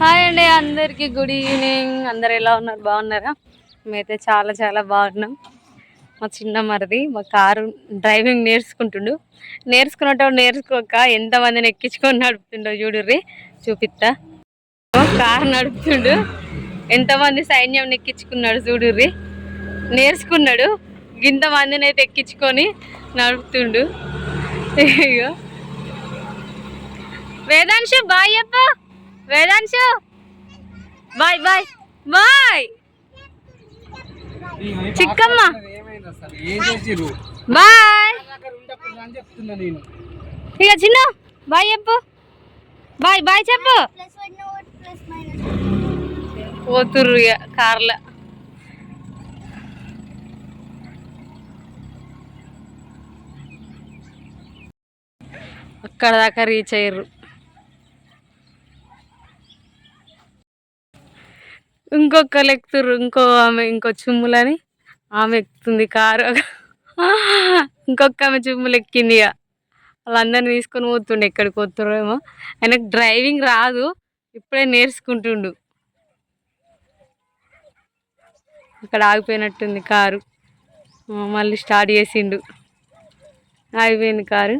Hi అండి అందరికీ good evening. అందరు ఎలా ఉన్నారు? బాగున్నారా? మేమైతే చాలా చాలా బాగున్నాం. మా చిన్న మరిది మా కారు డ్రైవింగ్ నేర్చుకుంటుండు. నేర్చుకున్నట్టు నేర్చుకోక ఎంతమందిని ఎక్కించుకొని నడుపుతుండో చూడుర్రి చూపిస్తా కారు నడుపుతుండు. ఎంతమంది సైన్యం ఎక్కించుకున్నాడు చూడుర్రి నేర్చుకున్నాడు. ఇంతమందిని అయితే ఎక్కించుకొని నడుపుతుండు. అయ్యో వేదాంశు బాయ్ అబ్బా Vedanshu? Bye bye bye. చిక్కమ్మ. Bye. ఇక చిన్న బాయ్ చెప్పు. బాయ్ బాయ్ చెప్పు. పోతుర్రు ఇక కార్ల. అక్కడ దాకా రీచ్ అయ్యారు ఇంకొకరు ఎక్కుతుర్రు ఇంకో ఆమె ఇంకో చుమ్ములని ఆమె ఎక్కుతుంది కారు ఇంకొక ఆమె చుమ్ములు ఎక్కింది ఇక వాళ్ళందరిని తీసుకొని పోతుండే ఎక్కడికి పోతుర్రేమో ఆయనకు డ్రైవింగ్ రాదు ఇప్పుడే నేర్చుకుంటుండు. అక్కడ ఆగిపోయినట్టుంది కారు. మళ్ళీ స్టార్ట్ చేసిండు. ఆగిపోయింది కారు.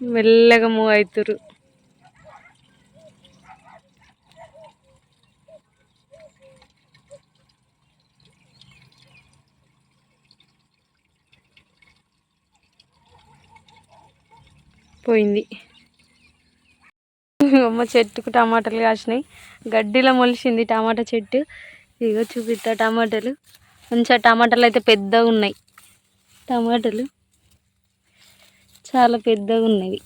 మెల్లగా మూవ్ అవుతురు పోయింది. అమ్మ చెట్టుకు టమాటాలు కాసినాయి. గడ్డిలో మొలిసింది టమాటా చెట్టు. ఇగో చూపిస్తా టమాటాలు. మంచిగా టమాటాలు అయితే పెద్దగా ఉన్నాయి. టమాటాలు చాలా పెద్దగా ఉన్నాయి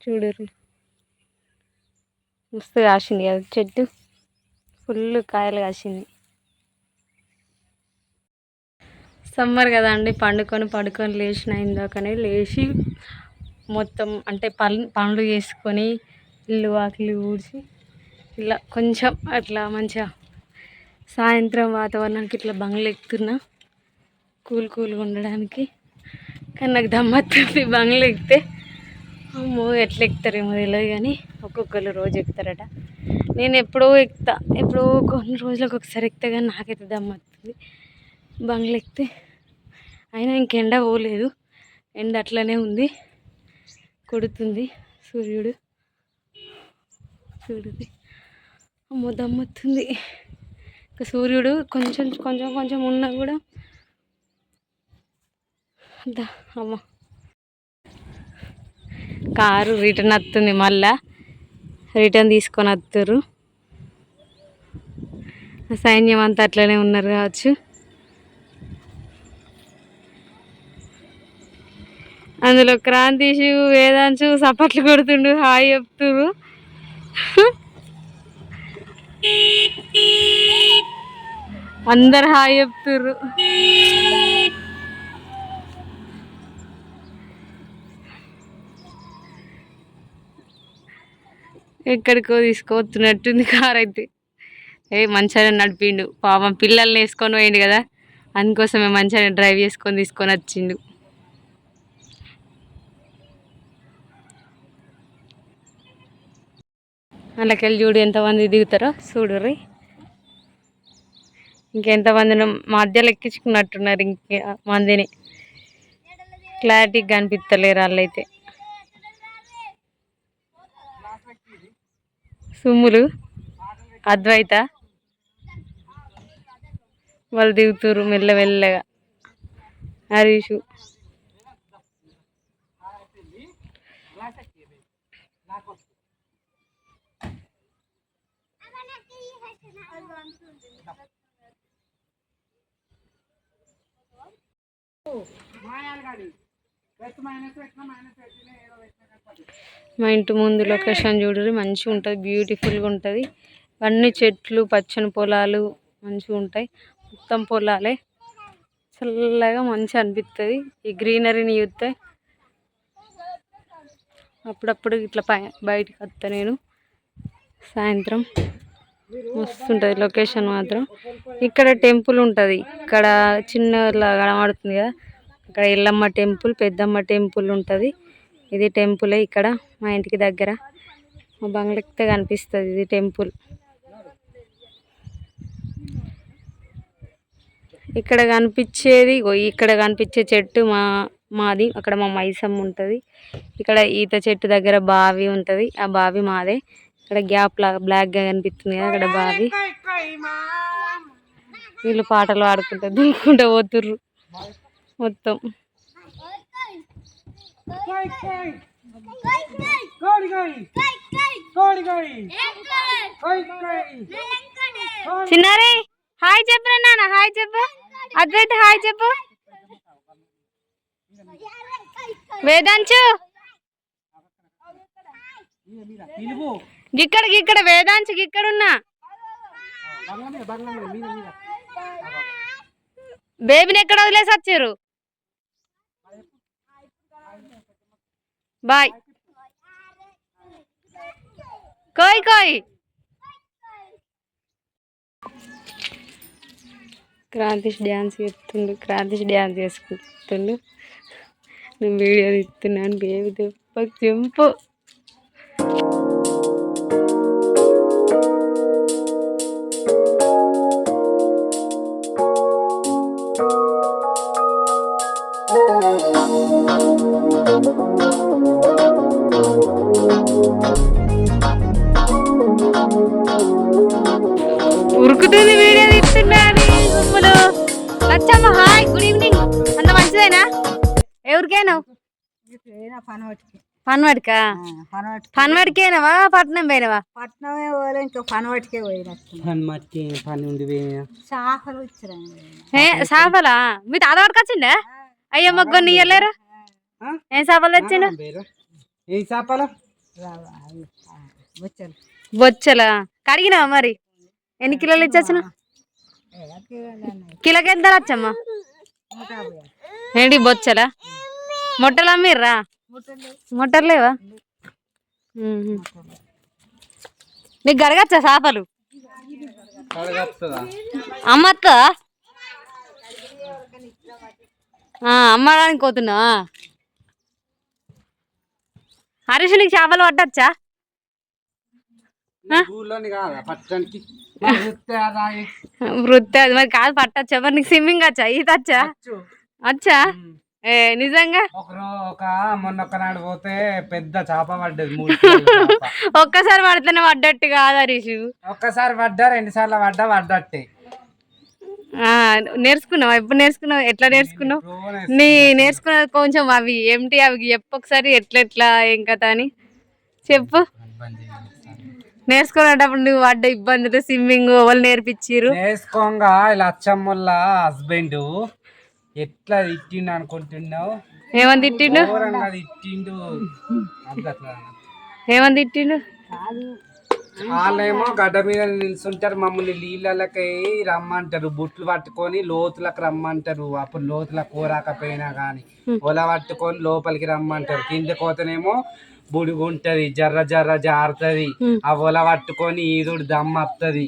చూడరు. మస్తు కాసింది కదా చెట్టు. ఫుల్ కాయలు కాసింది. సమ్మర్ కదా అండి. పండుకొని పడుకొని లేచిన ఇందాకనే లేచి మొత్తం అంటే పనులు పనులు చేసుకొని ఇల్లు వాకిలు ఊడ్చి ఇలా కొంచెం అట్లా మంచిగా సాయంత్రం వాతావరణానికి ఇట్లా బంగ్లు ఎక్కుతున్నా కూల్ కూల్గా ఉండడానికి. కానీ నాకు దమ్మత్తుంది బంగ్లు ఎక్కితే. అమ్మో ఎట్లా ఎక్కుతారేమో తెలియదు కానీ ఒక్కొక్కరు రోజు ఎక్కుతారట. నేను ఎప్పుడో ఎక్కుతా ఎప్పుడో కొన్ని రోజులకు ఒకసారి ఎక్కుతా కానీ నాకైతే దమ్మత్తుంది బంగ్లు ఎక్కితే. అయినా ఇంకెండ పోలేదు ఎండ అట్లనే ఉంది. కొడుతుంది సూర్యుడు. చూడుది అమ్మో దమ్మొస్తుంది ఇంకా సూర్యుడు కొంచెం కొంచెం కొంచెం ఉన్నా కూడా దా అమ్మ. కారు రిటర్న్ వస్తుంది మళ్ళా. రిటర్న్ తీసుకొని వస్తారు సైన్యం అంతా అట్లనే ఉన్నారు కావచ్చు. అందులో క్రాంతిషు వేదాంశు సపట్లు కొడుతుండు హాయ్ చెప్తురు అందరు హాయ్ చెప్తుర్రు. ఎక్కడికో తీసుకుపోతున్నట్టుంది కార్ అయితే. ఏ మంచిగా నడిపిండు. పాపం పిల్లల్ని వేసుకొని పోయిండు కదా. అందుకోసమే మంచిగా డ్రైవ్ చేసుకొని తీసుకొని వచ్చిండు. అందులోకెళ్ళి చూడు ఎంతమంది దిగుతారో చూడుర్రి ఇంకెంతమందిని మధ్యలో ఎక్కించుకున్నట్టున్నారు ఇంక మందిని. క్లారిటీగా కనిపిస్తలేరు వాళ్ళైతే. సుమ్ములు అద్వైత. వాళ్ళు దిగుతురు మెల్లమెల్లగా. హరీషు. మా ఇంటి ముందు లొకేషన్ చూడరు మంచిగా ఉంటుంది బ్యూటిఫుల్గా ఉంటుంది. అన్ని చెట్లు పచ్చని పొలాలు మంచిగా ఉంటాయి. మొత్తం పొలాలే. చల్లగా మంచిగా అనిపిస్తుంది ఈ గ్రీనరీని చూస్తే అప్పుడప్పుడు ఇట్లా పై బయటికి వస్తా నేను. సాయంత్రం. మస్తుంటుంది లొకేషన్ మాత్రం. ఇక్కడ టెంపుల్ ఉంటుంది. ఇక్కడ చిన్న కనబడుతుంది కదా. ఇక్కడ ఎల్లమ్మ టెంపుల్ పెద్దమ్మ టెంపుల్ ఉంటుంది. ఇది టెంపులే ఇక్కడ మా ఇంటికి దగ్గర. మా బంగ్లకితే కనిపిస్తుంది ఇది టెంపుల్. ఇక్కడ కనిపించేది ఇక్కడ కనిపించే చెట్టు మా మాది. అక్కడ మా మైసమ్మ ఉంటుంది. ఇక్కడ ఈత చెట్టు దగ్గర బావి ఉంటుంది. ఆ బావి మాదే. ఇక్కడ గ్యాప్ లాగా బ్లాక్గా కనిపిస్తుంది కదా అక్కడ బావి. వీళ్ళు పాటలు పాడుకుంటూ దుంకుంటా పోతుర్రు. మొత్తం. చిన్నారి హాయ్ చెప్పరా నాన్న హాయ్ చెప్పు. అద్వైట్ హాయ్ చెప్పు. వేదాంచు ఇక్కడ ఇక్కడ వేదాంతికి ఇక్కడున్నా బేబీని ఎక్కడ వదిలేసి వచ్చారు? బాయ్. కోయ్ కోయ్. క్రాంతిష్ డ్యాన్స్ చేస్తుండు క్రాంతిష్ డ్యాన్స్ చేసుకుంటుండు. నేను వీడియో తీస్తున్నాను బేబీ తెప్ప చెంపు. ఉరుకుతుంది వీడియో తీస్తున్నాను గుమ్మలు. లచ్చమ్మ హాయ్ గుడ్ ఈవినింగ్ అంత మంచిదేనా? ఎవరికైనా? పనవటికి. పన్వాడికా? పన్వాడికేనావా? పట్నం పోయినవా? పట్నమే పోలే ఇంకా పనవటికే పోయినట్టు. పని ఉండి. చేపలు వచ్చిరా ఏ చేపలా? మీ తాత పట్టుకొచ్చిండే? అయ్యో మొగ్గు ఇయ్యలేరు ఆ? ఏం చేపలు తెచ్చిండు? బేరా. ఏ చేపలు? వచ్చాను బొచ్చలా. కడిగినావా మరి? ఎన్ని కిలోలు ఇచ్చొచ్చిన కిలోకి ఎంత వచ్చమ్మా ఏంటి బొచ్చలా? మొట్టలు అమ్మిర్రా? మొట్టలు. లేవా. నీకు గడగచ్చా చేపలు? అమ్మత్త? అమ్మడానికి పోతున్నా హరీష్ నీకు చేపలు పట్టచ్చా? వృత్తి అది మరి కాదు పట్టచ్చా? మరి నీకు స్విమ్మింగ్ వచ్చా? ఈత వచ్చా? వచ్చా. ఏ నిజంగా? ఒక మొన్న ఒకనాడు పోతే పెద్ద చేప పడ్డది. ఒక్కసారి పడితేనే పడ్డట్టు కాదు హరీష్. ఒక్కసారి పడ్డా రెండు సార్లు పడ్డా పడ్డట్టే. నేర్చుకున్నావా? ఎప్పుడు నేర్చుకున్నావు? ఎట్లా నేర్చుకున్నావు? నీ నేర్చుకున్నది కొంచెం అవి ఏమిటి అవి చెప్పు ఒకసారి ఎట్లా ఎట్లా ఏం కథ అని. చెప్పు. నేర్చుకునేటప్పుడు నువ్వు పడ్డ ఇబ్బందులు స్విమ్మింగ్ వాళ్ళు నేర్పించిర్రు. నేర్చుకోగా ఇలా అచ్చమ్మల హస్బెండ్ ఎట్లా తిట్టిండు అనుకుంటున్నావు? ఏమని తిట్టిండు? తిట్టిండు. ఏమని తిట్టిండు? వాళ్ళేమో గడ్డ మీద నిల్చుంటారు మమ్మల్ని నీళ్ళకి రమ్మంటారు. బుట్లు పట్టుకొని లోతులకు రమ్మంటారు. అప్పుడు లోతులకు కోరాకపోయినా కానీ ఒల పట్టుకొని లోపలికి రమ్మంటారు. కింద కోతనేమో బుడుగు ఉంటది జర్ర జర్ర జారుతుంది. ఆ ఒల పట్టుకొని ఈదుడు దమ్ వస్తుంది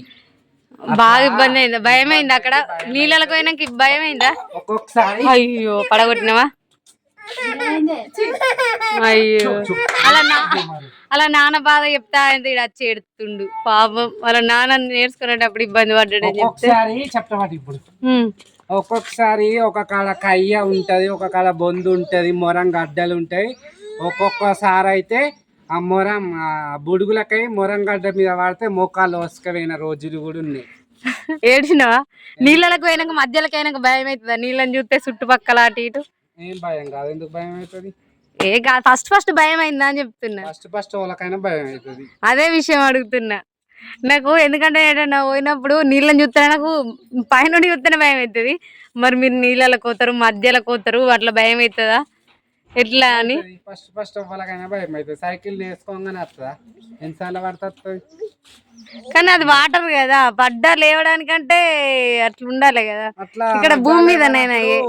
బాగా ఇబ్బంది అయిందా? భయం అయిందా అక్కడ? నీళ్ళకి పోయినాక భయం అయిందా ఒక్కొక్కసారి అయ్యో పడగొట్టినవా? అయ్యో. అలా నా అలా నాన్న బాధ చెప్తా అంటే ఇక్కడ వచ్చి ఎడుతుండు పాపం వాళ్ళ నాన్న నేర్చుకునేటప్పుడు ఇబ్బంది పడ్డాడని చెప్తే. ఒక్కొక్కసారి చెప్తామాట ఇప్పుడు. ఒక్కొక్కసారి ఒక కాడ కయ్య ఉంటది ఒక కాడ బొందు ఉంటది మొరం గడ్డలు ఉంటాయి. ఒక్కొక్కసారి అయితే ఆ మొరం బుడుగులకై మొరం గడ్డ మీద పడితే మోకాళ్ళు వసుకపోయిన రోజులు కూడా ఉన్నాయి. ఏడ్చినావా? నీళ్ళకి పోయినాక మధ్యలోకి అయినాక భయం అవుతుందా నీళ్ళని చూస్తే చుట్టుపక్కల అటు ఇటు? ఏం భయం కాదు. ఎందుకు భయం అవుతుంది? ఏ ఫస్ట్ ఫస్ట్ భయం అయిందా అని చెప్తున్నా. ఫస్ట్ ఫస్ట్ వాళ్ళకైనా భయం అవుతుంది. అదే విషయం అడుగుతున్నా. నాకు ఎందుకంటే ఏదైనా పోయినప్పుడు నీళ్ళని చూస్తేనే నాకు పైనుండి చూస్తేనే భయం అవుతుంది. మరి మీరు నీళ్ళలో కోతారు మధ్యలో కోతారు అట్లా భయం అవుతుందా? ఎట్లా అని? ఫస్ట్ ఫస్ట్ వాళ్ళకైనా భయం అవుతుంది. సైకిల్ నేర్చుకోగానే వస్తుందా? ఎన్నిసార్లు పడుతుంది కానీ అది వాటర్ కదా పడ్డా లేవడానికంటే అట్లా ఉండాలి కదా. అట్లా ఇక్కడ భూమి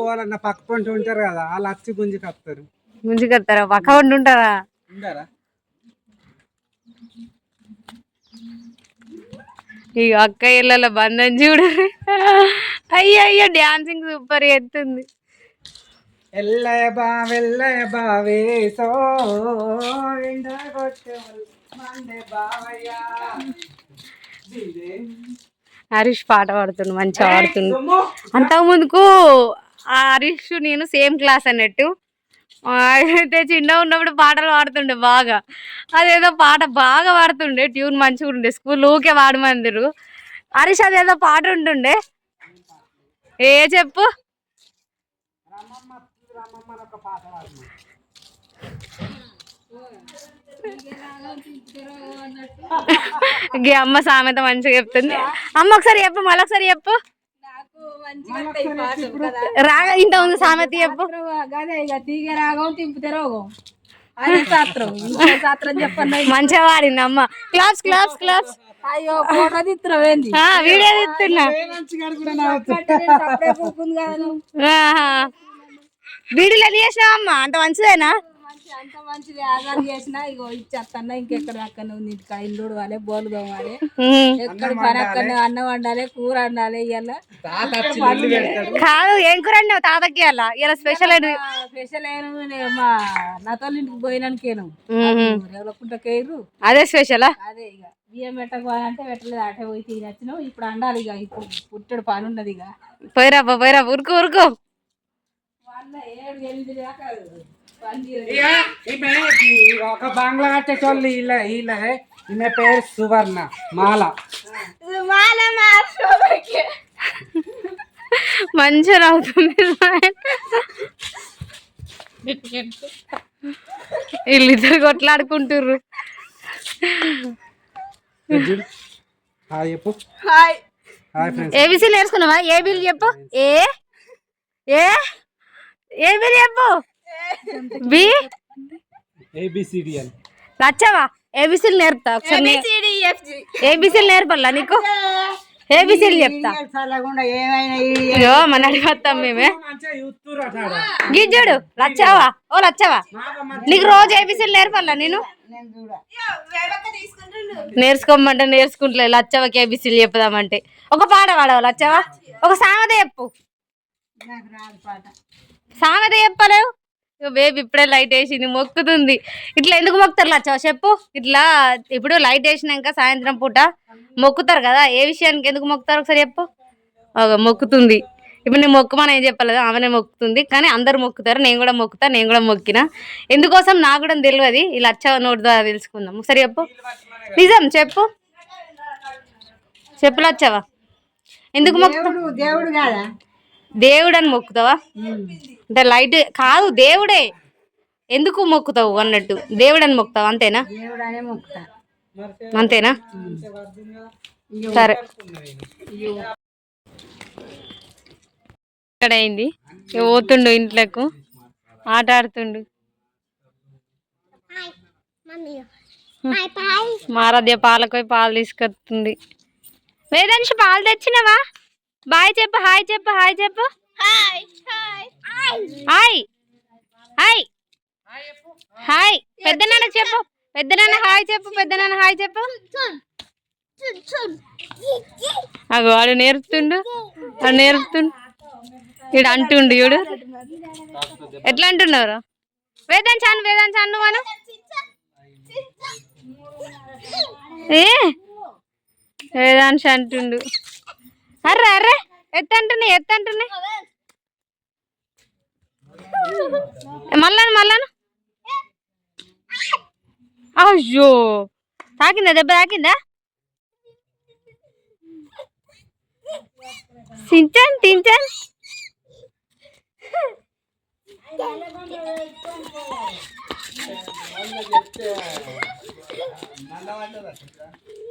వాళ్ళన్న పక్క పంట ఉంటారు కదా వాళ్ళు గుంజుకి వస్తారు ముందుకెళ్తారా? పక్క ఉండి ఉంటారా? ఈ అక్క ఇళ్ళ బంధం చూడు. అయ్యో అయ్యో డాన్సింగ్ సూపర్ ఎత్తుంది. ఎల్లయ బావేసో. హరీష్ పాట పాడుతుండు మంచిగా పాడుతుండు సొమ్ము. అంతకు ముందుకు ఆ హరీష్ నేను సేమ్ క్లాస్ అన్నట్టు అయితే చిన్న ఉన్నప్పుడు పాటలు పాడుతుండే బాగా. అదేదో పాట బాగా పాడుతుండే ట్యూన్ మంచిగా ఉండే. స్కూల్ ఊకే పాడమందిరు హరీష్ అదేదో పాట ఉంటుండే. ఏ చెప్పు? గీ అమ్మ సామెత మంచిగా చెప్తుంది. అమ్మ ఒకసారి చెప్పు మళ్ళీ ఒకసారి చెప్పు. రాగా ఇంత ఉంది సామెత చెప్పు. గదే ఇక తీగ రాగం తింపితే రోగం. మంచిగా అమ్మ క్లాప్స్ క్లాప్స్ క్లాప్స్. అయ్యో ఫోటో తీస్తున్నావు ఏంది? ఆ, వీడియో తీస్తున్నా. వీడియోలు అమ్మ అంత మంచిదేనా? మంచి అంత మంచిది ఆధార్ చేసినా ఇగో ఇంకెక్కడ అక్కడ ఉంది ఇంటికా ఇల్లు వాడే బోలు తోమాలి ఉమ్. ఎక్కడ పని అక్కడ అన్నం వండాలి కూర వండాలి ఇవాళ కాదు ఏం కూర అండి తాతకి అలా ఇలా స్పెషల్ ఏంటి స్పెషల్ అయిన మా నాతో ఇంటికి పోయినానికేను అదే స్పెషలా అదే ఇక బియ్యం పెట్టకపోవాలంటే పెట్టలేదు అటే పోయి తినచ్చినావు ఇప్పుడు అండాలి ఇక ఇప్పుడు పుట్టడు పని ఉన్నది ఇక పోయిరా పోయిరా ఉరుకు ఉరుకు వాళ్ళ ఏడు ఎనిమిది దాకా ఒక బంగ్లా కట్టేటోళ్ళు వీళ్ళ వీళ్ళే ఈమె పేరు సువర్ణ మాల. మంచిగా నవ్వుతుంది వీళ్ళిద్దరు కొట్లాడుకుంటుర్రు. హాయ్ చెప్పు. హాయ్. Hi friends. ఏబిసి నేర్చుకున్నావా ఏ బిల్ చెప్పు. ఏ? ఏ? ఏ బిల్ చెప్పు. బి ఏబిసిడి అని నచ్చావా? ఏబిసిలు నేర్పుతా. ఒకసారి ఏబిసిలు నేర్పల్లా నీకు? ఏబిసిలు చెప్తా. ఇగో మన అడిగొస్తాం మేమే. గిజ్జుడు లచ్చావా ఓ లచ్చావా నీకు రోజు ఏబిసిలు నేర్పల్లా నేను? నేను చూడ. నేర్చుకోమంటే నేర్చుకుంటలే లచ్చవకి ఏబిసిలు చెప్పుదామంటే. ఒక పాట పాడవా లచ్చవా ఒక సామెత చెప్పు. నాకు రాదు పాట. సామెత చెప్పలేవు? బేబీ ఇప్పుడే లైట్ వేసింది మొక్కుతుంది. ఇట్లా ఎందుకు మొక్కుతారు లచ్చా? చెప్పు. ఇట్లా ఇప్పుడు లైట్ వేసినాక సాయంత్రం పూట మొక్కుతారు కదా ఏ విషయానికి ఎందుకు మొక్కుతారు? ఒకసారి చెప్పు. ఒక మొక్కుతుంది. ఇప్పుడు నేను మొక్కుమని ఏం చెప్పలేదు ఆమెనే మొక్కుతుంది. కానీ అందరు మొక్కుతారు. నేను కూడా మొక్కుతా నేను కూడా మొక్కిన. ఎందుకోసం నాకు కూడా తెలియదు. ఈ లచ్చ నోటి ద్వారా తెలుసుకుందాం. ఒకసారి చెప్పు. నిజం చెప్పు. చెప్పు వచ్చావా ఎందుకు మొక్కుతావు దేవుడు కాదా? దేవుడు అని మొక్కుతావా? అంటే లైట్ కాదు దేవుడే. ఎందుకు మొక్కుతావు అన్నట్టు? దేవుడు అని మొక్కుతావు? అంతేనా? అంతేనా? సరే. ఇక్కడ అయింది పోతుండు ఇంట్లోకు? ఆట ఆడుతుండు మారధ్య పాలకోయి పాలు తీసుకొస్తుంది. వేదాంశ పాలు తెచ్చినవా? బాయ్ చెప్పు హాయ్ చెప్పు హాయ్ చెప్పు. Hi hi. హాయ్. పెద్ద నాన్న చెప్పు. పెద్ద నాన్న హాయ్ చెప్పు పెద్ద నాన్న హాయ్ చెప్పు. అగో వాడు నేర్పుతుండు. వాడు నేర్పుతుండు. ఈడు అంటుండు ఈడు ఎట్లా అంటున్నారు? వేదాంశ అను వేదాంశ అను. మనం ఏ? వేదాంశ అంటుండు. అర్రే అర్రే ఎత్తంటున్నాయి ఎత్తంటున్నాయి మళ్ళాను మళ్ళాను అయ్యో తాకిందా దెబ్బ తాకిందా?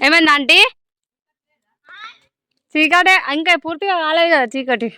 ఏమైంది ఆంటీ చీకటే ఇంకా పూర్తిగా కాలేదు కదా చీకటి